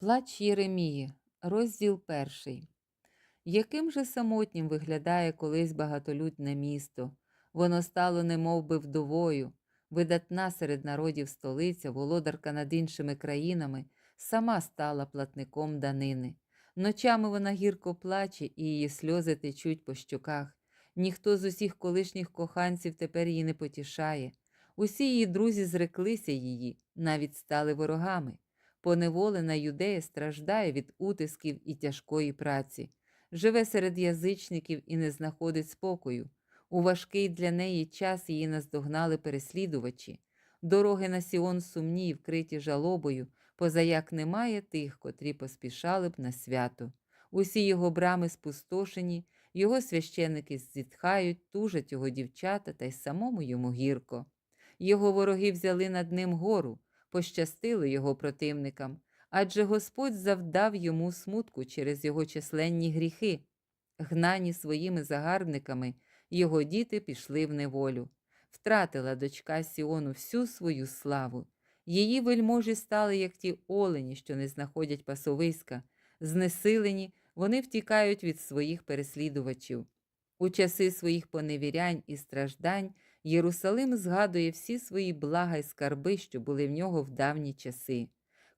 Плач Єремії, розділ перший. Яким же самотнім виглядає колись багатолюдне місто? Воно стало немов би вдовою, видатна серед народів столиця, володарка над іншими країнами, сама стала платником данини. Ночами вона гірко плаче, і її сльози течуть по щоках. Ніхто з усіх колишніх коханців тепер її не потішає. Усі її друзі зреклися її, навіть стали ворогами. Поневолена юдея страждає від утисків і тяжкої праці, живе серед язичників і не знаходить спокою. У важкий для неї час її наздогнали переслідувачі. Дороги на Сіон сумні й вкриті жалобою, позаяк немає тих, котрі поспішали б на свято. Усі його брами спустошені, його священики зітхають, тужать його дівчата, та й самому йому гірко. Його вороги взяли над ним гору пощастило його противникам, адже Господь завдав йому смутку через його численні гріхи. Гнані своїми загарбниками, його діти пішли в неволю. Втратила дочка Сіону всю свою славу. Її вельможі стали, як ті олені, що не знаходять пасовиська. Знесилені, вони втікають від своїх переслідувачів. У часи своїх поневірянь і страждань Єрусалим згадує всі свої блага й скарби, що були в нього в давні часи.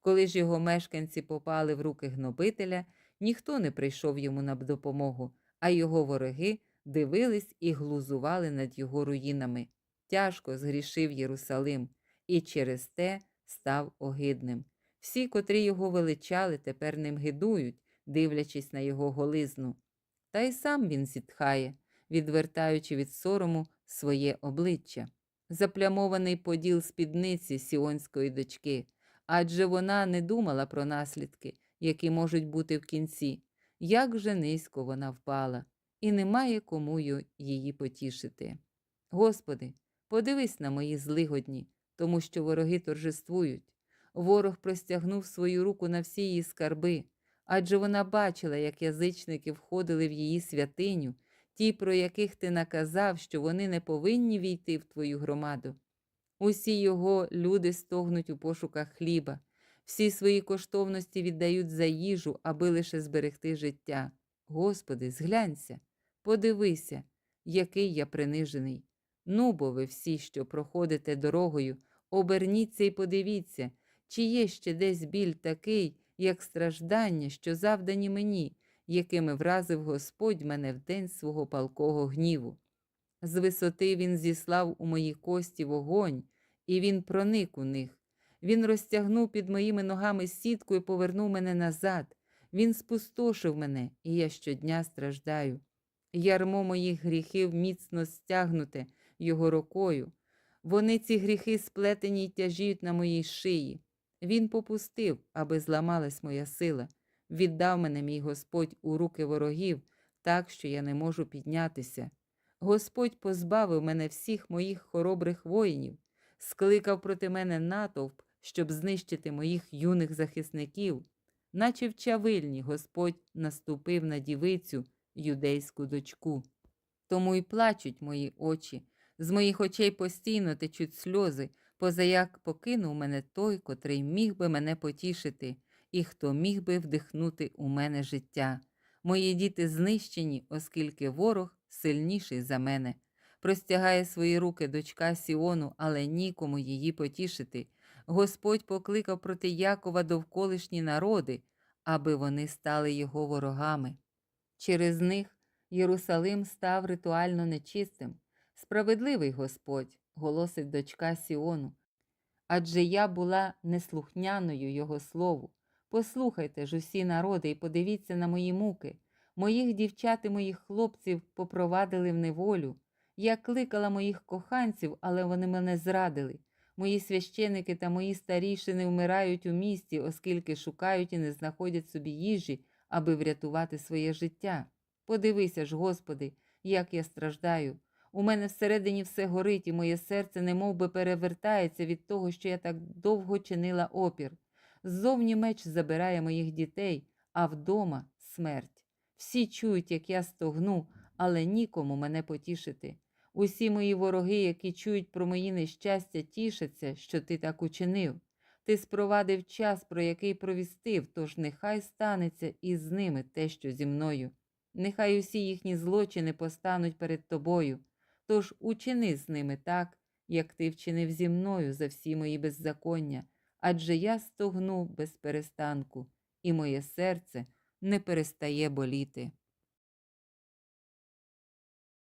Коли ж його мешканці попали в руки гнобителя, ніхто не прийшов йому на допомогу, а його вороги дивились і глузували над його руїнами. Тяжко згрішив Єрусалим і через те став огидним. Всі, котрі його величали, тепер ним гидують, дивлячись на його голизну. Та й сам він зітхає, відвертаючи від сорому своє обличчя, заплямований поділ спідниці сіонської дочки, адже вона не думала про наслідки, які можуть бути в кінці, як же низько вона впала, і немає кому її потішити. Господи, подивись на мої злигодні, тому що вороги торжествують. Ворог простягнув свою руку на всі її скарби, адже вона бачила, як язичники входили в її святиню ті, про яких ти наказав, що вони не повинні війти в твою громаду. Усі його люди стогнуть у пошуках хліба, всі свої коштовності віддають за їжу, аби лише зберегти життя. Господи, зглянься, подивися, який я принижений. Ну, бо ви всі, що проходите дорогою, оберніться і подивіться, чи є ще десь біль такий, як страждання, що завдані мені, якими вразив Господь мене в день свого палкого гніву. З висоти він зіслав у мої кості вогонь, і він проник у них. Він розтягнув під моїми ногами сітку і повернув мене назад. Він спустошив мене, і я щодня страждаю. Ярмо моїх гріхів міцно стягнуте його рукою. Вони ці гріхи сплетені й тяжіють на моїй шиї. Він попустив, аби зламалась моя сила віддав мене мій Господь у руки ворогів, так що я не можу піднятися. Господь позбавив мене всіх моїх хоробрих воїнів, скликав проти мене натовп, щоб знищити моїх юних захисників, наче в чавильні Господь наступив на дівицю, юдейську дочку. Тому й плачуть мої очі, з моїх очей постійно течуть сльози, позаяк покинув мене той, котрий міг би мене потішити і хто міг би вдихнути у мене життя. Мої діти знищені, оскільки ворог сильніший за мене. Простягає свої руки дочка Сіону, але нікому її потішити. Господь покликав проти Якова довколишні народи, аби вони стали його ворогами. Через них Єрусалим став ритуально нечистим. Справедливий Господь, голосить дочка Сіону. Адже я була неслухняною Його слову. Послухайте ж усі народи і подивіться на мої муки. Моїх дівчат і моїх хлопців попровадили в неволю. Я кликала моїх коханців, але вони мене зрадили. Мої священики та мої старішини вмирають у місті, оскільки шукають і не знаходять собі їжі, аби врятувати своє життя. Подивися ж, Господи, як я страждаю. У мене всередині все горить, і моє серце немов би перевертається від того, що я так довго чинила опір. Ззовні меч забирає моїх дітей, а вдома смерть. Всі чують, як я стогну, але нікому мене потішити. Усі мої вороги, які чують про мої нещастя, тішаться, що ти так учинив. Ти спровадив час, про який провістив, тож нехай станеться і з ними те, що зі мною. Нехай усі їхні злочини постануть перед тобою, тож учини з ними так, як ти вчинив зі мною за всі мої беззаконня, адже я стогну без перестанку, і моє серце не перестає боліти.